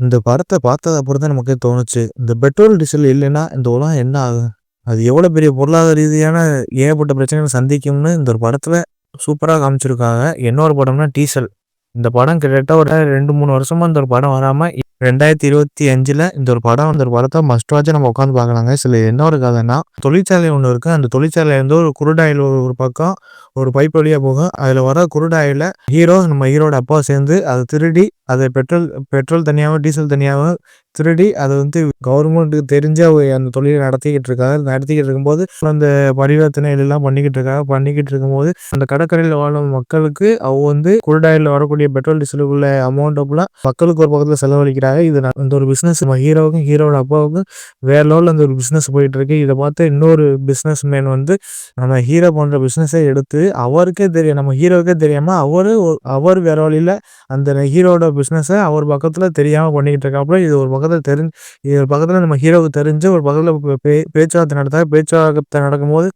இந்த படத்தை பார்த்தது அப்புறம் தான் நமக்கே தோணுச்சு. இந்த பெட்ரோல், டீசல் இல்லைன்னா இந்த உலகம் என்ன ஆகும்? அது எவ்வளோ பெரிய பொருளாதார ரீதியான ஏகப்பட்ட பிரச்சனைகள் சந்திக்கும்னு இந்த ஒரு படத்தில் சூப்பராக காமிச்சிருக்காங்க. என்ன ஒரு படம்னா டீசல். இந்த படம் கிட்டத்தட்ட ஒரு ரெண்டு மூணு வருஷமாக இந்த ஒரு படம் வராமல் ரெண்டாயிரத்தி இருபத்தி அஞ்சில் இந்த ஒரு படம் இந்த ஒரு படத்தை மஸ்ட் வாட்ச்சா நம்ம உட்காந்து பார்க்கலாங்க. சில என்ன ஒரு கதைன்னா, தொழிற்சாலை ஒன்று இருக்குது அந்த தொழிற்சாலையிலேருந்து ஒரு குருடாயில் ஒரு பக்கம் ஒரு பைப் வழியாக போகும். அதில் வர குருடாயில் ஹீரோ நம்ம ஹீரோட அப்பா சேர்ந்து அதை திருடி அது பெட்ரோல் பெட்ரோல் தனியாகவும் டீசல் தனியாகவும் திருடி அதை வந்து கவர்மெண்ட்டுக்கு தெரிஞ்சு அவங்க அந்த தொழிலை நடத்திக்கிட்டு இருக்காங்க. நடத்திக்கிட்டு இருக்கும்போது அந்த பரிவர்த்தனை இதெல்லாம் பண்ணிக்கிட்டு இருக்காங்க. பண்ணிக்கிட்டு இருக்கும்போது அந்த கடற்கரையில் வாழும் மக்களுக்கு அவங்க வந்து குருடாயில் வரக்கூடிய பெட்ரோல், டீசலுக்குள்ள அமௌண்ட்ட ஃபுல்லா மக்களுக்கு ஒரு பக்கத்தில் செலவழிக்கிறாங்க. இது அந்த ஒரு பிஸ்னஸ் நம்ம ஹீரோவுக்கும், ஹீரோவோட அப்பாவுக்கும் வேற லெவலில் அந்த ஒரு பிஸ்னஸ் போயிட்டு இருக்கு. இதை பார்த்து இன்னொரு பிஸ்னஸ் மேன் வந்து நம்ம ஹீரோ பண்ணுற பிஸ்னஸை எடுத்து அவருக்கே தெரியும். நம்ம ஹீரோவுக்கே தெரியாமல் அவரு அவர் வேற வழியில் அந்த ஹீரோட பிஸ்னஸை அவர் பக்கத்தில் தெரியாமல் பண்ணிக்கிட்டு இருக்காப்புல. இது ஒரு பக்கத்தில் தெரிஞ்சு இது ஒரு பக்கத்தில் நம்ம ஹீரோவுக்கு தெரிஞ்சு ஒரு பக்கத்தில் பே பேச்சுவார்த்தை நடத்தா பேச்சுவார்த்தை நடக்கும்போது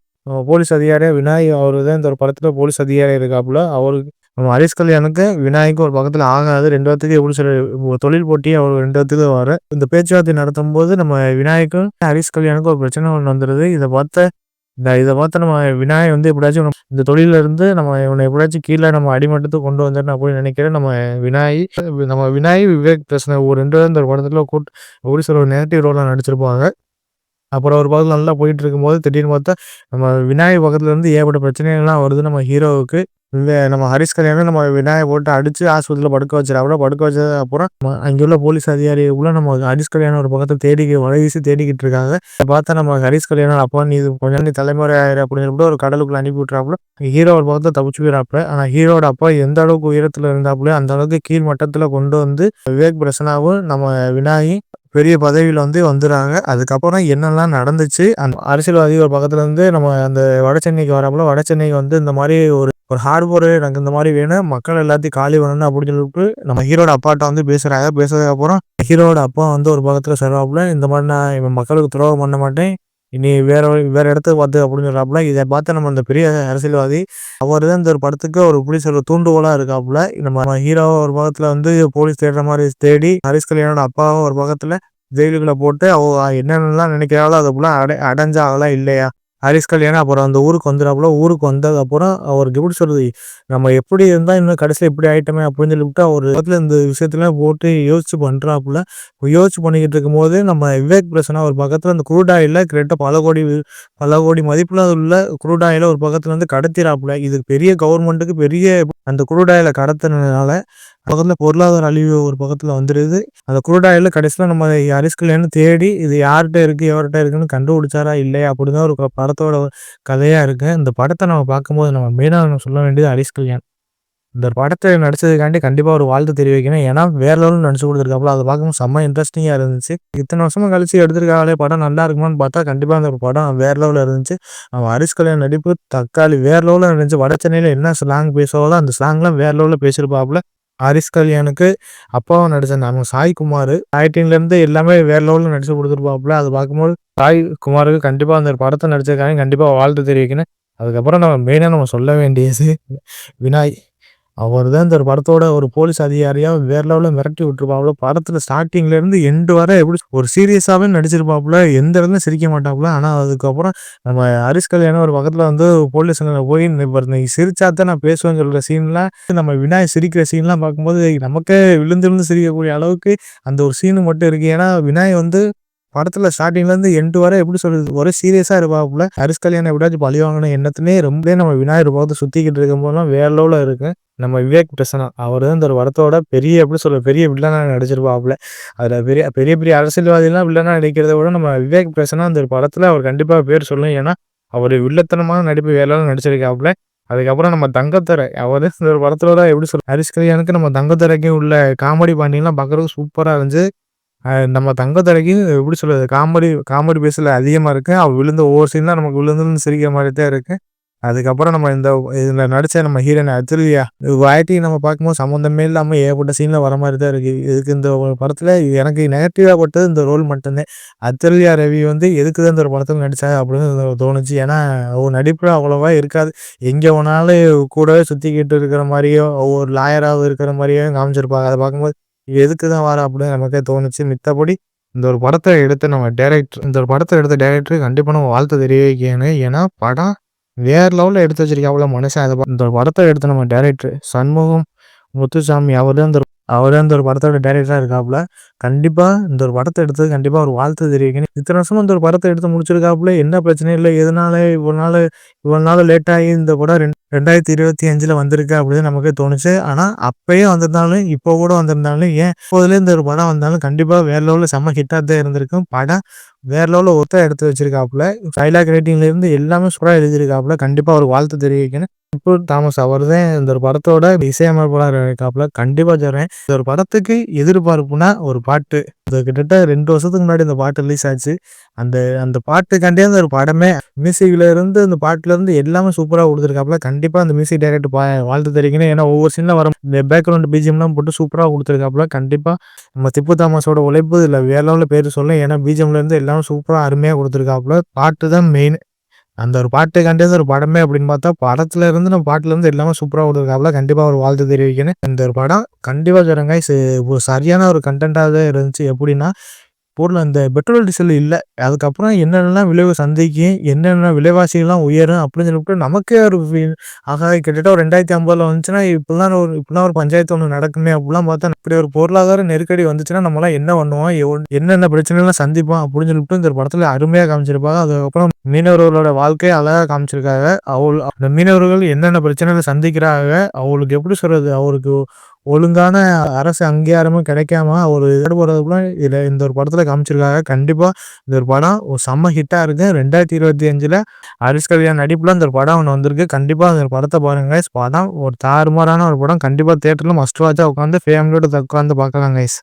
போலீஸ் அதிகாரியாக வினாய் அவர் தான் இந்த ஒரு படத்தில் போலீஸ் அதிகாரியாக இருக்காப்புல. அவருக்கு நம்ம ஹரிஷ் கல்யாணுக்கு விநாயகம் ஒரு பக்கத்தில் ஆகாது. ரெண்டு வாரத்துக்கு எப்படி சொல்ல தொழில் போட்டி அவர் ரெண்டு வாரத்துக்கு வர இந்த பேச்சுவார்த்தை நடத்தும் போது நம்ம வினாய்க்கும், ஹரிஷ் கல்யாணுக்கும் ஒரு பிரச்சனை ஒன்று வந்துடுது இதை பார்த்த இந்த இதை பார்த்து நம்ம விநாயகர் வந்து எப்படியாச்சும் இந்த தொழில்ல இருந்து நம்ம இவனை எப்படியாச்சும் கீழே நம்ம அடிமட்டத்துக்கு கொண்டு வந்துடணும் அப்படின்னு நினைக்கிறேன். நம்ம வினாய் நம்ம வினாய், விவேக் பேசின ஒரு ரெண்டு பேரும் இந்த படத்துல கூட் சில ஒரு நெகட்டிவ் ரோலாக நடிச்சிருப்பாங்க. அப்புறம் ஒரு பக்கத்தில் நல்லா போயிட்டு இருக்கும்போது திடீர்னு பார்த்தா நம்ம விநாயகர் பக்கத்துல இருந்து ஏகப்பட்ட பிரச்சனைகள்லாம் வருது நம்ம ஹீரோவுக்கு. இந்த நம்ம ஹரிஷ் கல்யாணம் நம்ம விநாயகர் போட்டு அடிச்சு ஆஸ்பத்திரியில் படுக்க வச்சிடாப்புல படுக்க வச்சது அப்புறம் அங்கே உள்ள போலீஸ் அதிகாரிகளும் நம்ம ஹரிஷ் கல்யாணம் ஒரு பக்கத்தை தேடி வலை வீசி தேடிக்கிட்டு இருக்காங்க. பார்த்தா நம்ம ஹரிஷ் கல்யாணம் அப்பா நீ இது கொஞ்ச நாள் தலைமுறை ஆயிரு அப்படின்னு சொல்லிட்டு ஒரு கடலுக்குள்ள அனுப்பி விட்டுறாப்புல. ஹீரோ ஒரு பக்கத்தை தப்பிச்சு போயிடாப்புல ஆனால் ஹீரோட அப்பா எந்த அளவுக்கு உயரத்தில் இருந்தாப்புல அந்த அளவுக்கு கீழ் மட்டத்தில் கொண்டு வந்து விவேக் பிரசனாவும் நம்ம விநாயகி பெரிய பதவியில் வந்து வந்துடுறாங்க அதுக்கப்புறம் என்னெல்லாம் நடந்துச்சு, அந்த அரசியல்வாதி ஒரு பக்கத்துல இருந்து நம்ம அந்த வட சென்னைக்கு வரப்போல வட சென்னைக்கு வந்து இந்த மாதிரி ஒரு ஒரு ஹார்பர் எனக்கு இந்த மாதிரி வேணும். மக்கள் எல்லாத்தையும் காலி பண்ணணும் அப்படின்னு சொல்லிட்டு நம்ம ஹீரோட அப்பாட்ட வந்து பேசுறாங்க. பேசுறதுக்கு அப்புறம் ஹீரோட அப்பா வந்து ஒரு பக்கத்துல சொல்றாப்புல, இந்த மாதிரி நான் இவன் மக்களுக்கு துரோகம் பண்ண மாட்டேன். இனி வேற வேற இடத்துக்கு பார்த்து அப்படின்னு சொல்றாப்புல. இதை பார்த்து நம்ம இந்த பெரிய அரசியல்வாதி அவர் தான் இந்த ஒரு படத்துக்கு ஒரு எப்படி சொல்றது தூண்டுகோலா இருக்காப்புல. நம்ம ஹீரோ ஒரு பக்கத்துல வந்து போலீஸ் தேடுற மாதிரி தேடி, ஹரிஷ் கல்யாணோட அப்பாவும் ஒரு பக்கத்துல ஜெயிலுக்குள்ள போட்டு அவ என்னென்னலாம் நினைக்கிறாளோ அதை போல அடை அடைஞ்சாங்களா இல்லையா? ஹாரிஸ் கல்யாணம் அப்புறம் அந்த ஊருக்கு வந்துடாப்புல ஊருக்கு வந்தது அப்புறம் அவருக்கு எப்படி சொல்றது நம்ம எப்படி இருந்தால் இன்னும் கடைசியில் இப்படி ஆயிட்டோமே அப்படின்னு சொல்லிவிட்டு அவர் இடத்துல இந்த விஷயத்தலாம் போட்டு யோசிச்சு பண்ணுறாப்புல யோசிச்சு பண்ணிக்கிட்டு இருக்கும்போது நம்ம விவேக் பிரசனா ஒரு பக்கத்தில் அந்த குரூட் ஆயில்ல கிட்டத்தட்ட பல கோடி பல கோடி மதிப்பில் உள்ள குரூட் ஆயில ஒரு பக்கத்தில் வந்து கடத்திடாப்புல இது பெரிய கவர்மெண்ட்டுக்கு பெரிய அந்த குரூட் ஆயில கடத்துனதுனால பக்கத்தில் பொருளாதார அழிவு ஒரு பக்கத்தில் வந்துடுது அந்த குரூட் கடைசியில் கடைசியில நம்ம ஹரிஷ் தேடி இது யார்கிட்ட இருக்குது எவர்கிட்ட இருக்குன்னு கண்டுபிடிச்சாரா இல்லையா அப்படின்னு தான் ஒரு படத்தோட கதையாக இருக்குது இந்த படத்தை நம்ம பார்க்கும்போது நம்ம மெயினாக நம்ம சொல்ல வேண்டியது ஹரிஷ் இந்த படத்தை நடிச்சதுக்காண்டி கண்டிப்பாக ஒரு வாழ்த்து தெரிவிக்கணும். ஏன்னா வேற லெவலில் நடிச்சு கொடுத்துருக்காப்புல அதை பார்க்கும்போது செம்ம இன்ட்ரெஸ்டிங்காக இருந்துச்சு. இத்தனை வருஷமாக கழிச்சு எடுத்திருக்காங்களே படம் நல்லா இருக்குமான்னு பார்த்தா கண்டிப்பாக அந்த படம் வேற லெவலில் இருந்துச்சு. அவன் ஹரிஷ் கல்யாண் நடிப்பு தக்காளி வேற லெவலில் இருந்துச்சு. வட சென்னையில் என்ன ஸ்லாங் பேசுவாங்களோ அந்த ஸ்லாங்லாம் வேற லெவலில் பேசியிருப்பாப்புல. ஹாரிஸ் கல்யாணுக்கு அப்பாவும் நடிச்ச நம்ம சாய் குமார் ஆக்டிங்ல இருந்து எல்லாமே வேற லெவல்ல நடிச்சு கொடுத்துருப்பாப்புல அது பார்க்கும்போது சாய் குமாருக்கு கண்டிப்பா அந்த படத்தை நடிச்சிருக்காங்க கண்டிப்பா வாழ்த்து தெரிவிக்கணும். அதுக்கப்புறம் நம்ம மெயினா நம்ம சொல்ல வேண்டியது வினாய். அவர் தான் இந்த ஒரு படத்தோட ஒரு போலீஸ் அதிகாரியாக வேற லெவலில் மிரட்டி விட்டுருப்பாப்புல. படத்தில் ஸ்டார்டிங்லேருந்து எண்டு வர எப்படி ஒரு சீரியஸாகவே நடிச்சிருப்பாப்புல. எந்த இடத்துல சிரிக்க மாட்டாப்புல. ஆனால் அதுக்கப்புறம் நம்ம ஹரிஷ் கல்யாணம் ஒரு பக்கத்தில் வந்து போலீஸ் போய் நீ சிரிச்சா தான் நான் பேசுவேன்னு சொல்கிற சீன்லாம் நம்ம விநாயகர் சிரிக்கிற சீன்லாம் பார்க்கும்போது நமக்கே விழுந்து விழுந்து சிரிக்கக்கூடிய அளவுக்கு அந்த ஒரு சீனு மட்டும் இருக்குது ஏன்னா விநாயகர் வந்து படத்துல ஸ்டார்டிங்லேருந்து இருந்து வரை எப்படி சொல்றது ஒரே சீரியஸா இருப்பாப்புல. ஹரிஷ் கல்யாணம் எப்படியாச்சும் பழி வாங்கணும் எண்ணத்திலே ரொம்ப நம்ம விநாயகர் பக்கத்துல சுத்திக்கிட்டு இருக்கும்போதெல்லாம் வேற லெவல்ல இருக்கு. நம்ம விவேக் பிரசனா அவர் தான் இந்த ஒரு வரத்தோட பெரிய எப்படி சொல்ற பெரிய வில்லனா நடிச்சிருப்பாப்புல. அதுல பெரிய பெரிய பெரிய அரசியல்வாதிலாம் வில்லனா நடிக்கிறத விட நம்ம விவேக் பிரசன்னா அந்த ஒரு படத்துல அவர் கண்டிப்பா பேர் சொல்லணும். ஏன்னா அவர் வில்லத்தனமான நடிப்பு வேற நடிச்சிருக்காப்புல. அதுக்கப்புறம் நம்ம தங்கத்தரை அவர் இந்த ஒரு படத்தோட எப்படி சொல்ற ஹரிஷ் கல்யாணுக்கு நம்ம தங்கத்தரைக்கும் உள்ள காமெடி பாண்டிங்லாம் பார்க்குறதுக்கு சூப்பரா இருந்துச்சு. நம்ம தங்கத்துரைக்கு எப்படி சொல்றது காமெடி காமெடி பேஸில் அதிகமாக இருக்குது அவள் விழுந்த ஒவ்வொரு சீன்லாம் நமக்கு விழுந்துன்னு சிரிக்கிற மாதிரி தான் இருக்குது அதுக்கப்புறம் நம்ம இந்த இதில் நடித்த நம்ம ஹீரோயின் அத்துலியா வாய்ட்டி நம்ம பார்க்கும்போது சம்மந்தமே இல்லாமல் ஏகப்பட்ட சீனில் வர மாதிரி தான் இருக்குது இதுக்கு இந்த படத்தில் எனக்கு நெகட்டிவாக பட்டது இந்த ரோல் மட்டும்தான். அத்துலியா ரவி வந்து எதுக்கு தான் இந்த ஒரு படத்தில் நடித்தாங்க அப்படின்னு தோணுச்சு. ஏன்னா ஒரு நடிப்பில் அவ்வளோவா இருக்காது. எங்கே போனாலும் கூடவே சுற்றிக்கிட்டு இருக்கிற மாதிரியோ ஒவ்வொரு லாயராகவும் இருக்கிற மாதிரியோ காமிச்சிருப்பாங்க. அதை பார்க்கும்போது எதுக்கு தான் வர அப்படின்னு நமக்கே தோணுச்சு. மித்தபடி இந்த ஒரு படத்தை எடுத்த நம்ம டேரக்டர் இந்த ஒரு படத்தை எடுத்த டேரக்டர் கண்டிப்பாக நம்ம வாழ்த்து தெரிவிக்கணும் ஏன்னா படம் வேற லெவலில் எடுத்து வச்சிருக்காப்புல மனுஷன். அதை இந்த ஒரு படத்தை எடுத்த நம்ம டேரக்டர் சண்முகம் முத்துசாமி அவர் தான் இந்த அவர் இந்த ஒரு படத்தோட டேரக்டராக இருக்காப்புல. கண்டிப்பாக இந்த ஒரு படத்தை எடுத்தது கண்டிப்பாக ஒரு வாழ்த்து தெரிவிக்கணும். இத்தனை வருஷமும் இந்த ஒரு படத்தை எடுத்து முடிச்சிருக்காப்புல. என்ன பிரச்சனையும் இல்லை. எதனால இவ்வளோ நாள் இவ்வளோ நாள் லேட்டாகி இந்த படம் ரெண்டு ரெண்டாயிரத்தி இருபத்தி அஞ்சில் வந்திருக்கு அப்படின்னு நமக்கு தோணுச்சு. ஆனால் அப்பயே வந்திருந்தாலும் இப்போ கூட வந்திருந்தாலும் ஏன் இப்போதுலேருந்து இந்த ஒரு படம் வந்தாலும் கண்டிப்பாக வேற லெவலில் செம்ம ஹிட்டாக தான் இருந்திருக்கும். படம் வேற லெவலில் ஒருத்தர் எடுத்து வச்சிருக்காப்புல. டைலாக் ரேட்டிங்லேருந்து எல்லாமே சூடாக எழுதியிருக்காப்புல. கண்டிப்பாக ஒரு வாழ்த்து தெரிவிக்கணும். இப்போ தாமஸ் அவர் தான் இந்த ஒரு படத்தோட இசையமைப்பாளர் இருக்காப்புல. கண்டிப்பாக சொல்கிறேன் இந்த ஒரு படத்துக்கு எதிர்பார்ப்புனா ஒரு பாட்டு. கிட்டத்தட்ட ரெண்டு வருஷத்துக்கு முன்னாடி இந்த பாட்டு ரிலீஸ் ஆச்சு. அந்த அந்த பாட்டுக்காண்டே அந்த ஒரு படமே மியூசிக்ல இருந்து அந்த பாட்டுல இருந்து எல்லாமே சூப்பராக கொடுத்துருக்காப்புல. கண்டிப்பாக அந்த மியூசிக் டைரக்டர் பா வாழ்த்து தெரிவிக்கணும் ஏன்னா ஒவ்வொரு சீனில் வர இந்த பேக்ரவுண்ட் பிஜிஎம்லாம் போட்டு சூப்பராக கொடுத்துருக்காப்புல. கண்டிப்பாக நம்ம திப்பு தாமஸோட உழைப்பு இல்லை வேற பேர் சொல்ல ஏன்னா பிஜிஎம்ல இருந்து எல்லாமே சூப்பராக அருமையாக கொடுத்துருக்காப்புல. பாட்டு தான் மெயின் அந்த ஒரு பாட்டு கண்டது ஒரு படமே அப்படின்னு பார்த்தா படத்துல இருந்து நம்ம பாட்டுல இருந்து எல்லாமே சூப்பராக கொடுத்துருக்காப்புல கண்டிப்பாக ஒரு வாழ்த்து தெரிவிக்கணும் இந்த ஒரு படம் கண்டிப்பாக சொல்லுங்க சரியான ஒரு கண்டென்ட்டாக தான் இருந்துச்சு. எப்படின்னா பொருள் அந்த பெட்ரோல் டீசல் இல்லை. அதுக்கப்புறம் என்னென்னலாம் விளைவு சந்தைக்கு என்னென்ன விலைவாசிகள்லாம் உயரும் அப்படின்னு சொல்லிட்டு நமக்கே ஒரு ஆகா கிட்டத்தட்ட ஒரு ரெண்டாயிரத்தி ஐம்பதுல வந்துச்சுன்னா இப்படிலாம் ஒரு இப்படிலாம் ஒரு பஞ்சாயத்து ஒன்று நடக்குமே அப்படிலாம் பார்த்தா இப்படி ஒரு பொருளாதார நெருக்கடி வந்துச்சுன்னா நம்மளாம் என்ன பண்ணுவோம்? என்னென்ன பிரச்சனைலாம் சந்திப்போம்? அப்படின்னு சொல்லிட்டு இந்த படத்தில் அருமையாக காமிச்சிருப்பாங்க. அதுக்கப்புறம் மீனவர்களோட வாழ்க்கையை அழகாக காமிச்சிருக்காங்க. அவள் அந்த மீனவர்கள் என்னென்ன பிரச்சனைகளை சந்திக்கிறாங்க? அவளுக்கு எப்படி சொல்றது? அவருக்கு ஒழுங்கான அரசு அங்கீகாரமும் கிடைக்காம ஒரு ஈடுபடுறதுக்குள்ள இதில் இந்த ஒரு படத்தில் காமிச்சிருக்காங்க. கண்டிப்பாக இந்த ஒரு படம் ஒரு செம்ம ஹிட்டாக இருக்குது ரெண்டாயிரத்தி இருபத்தி அஞ்சில் ஹரிஷ் கல்யாண் நடிப்பில் இந்த ஒரு படம் ஒன்று வந்திருக்கு. கண்டிப்பாக அந்த படத்தை பாருங்க படம் ஒரு தாறுமாறான ஒரு படம். கண்டிப்பாக தேட்டரில் மஸ்ட் வாட்சாக உட்காந்து ஃபேமிலியோட உட்காந்து பார்க்கலாம் கைஸ்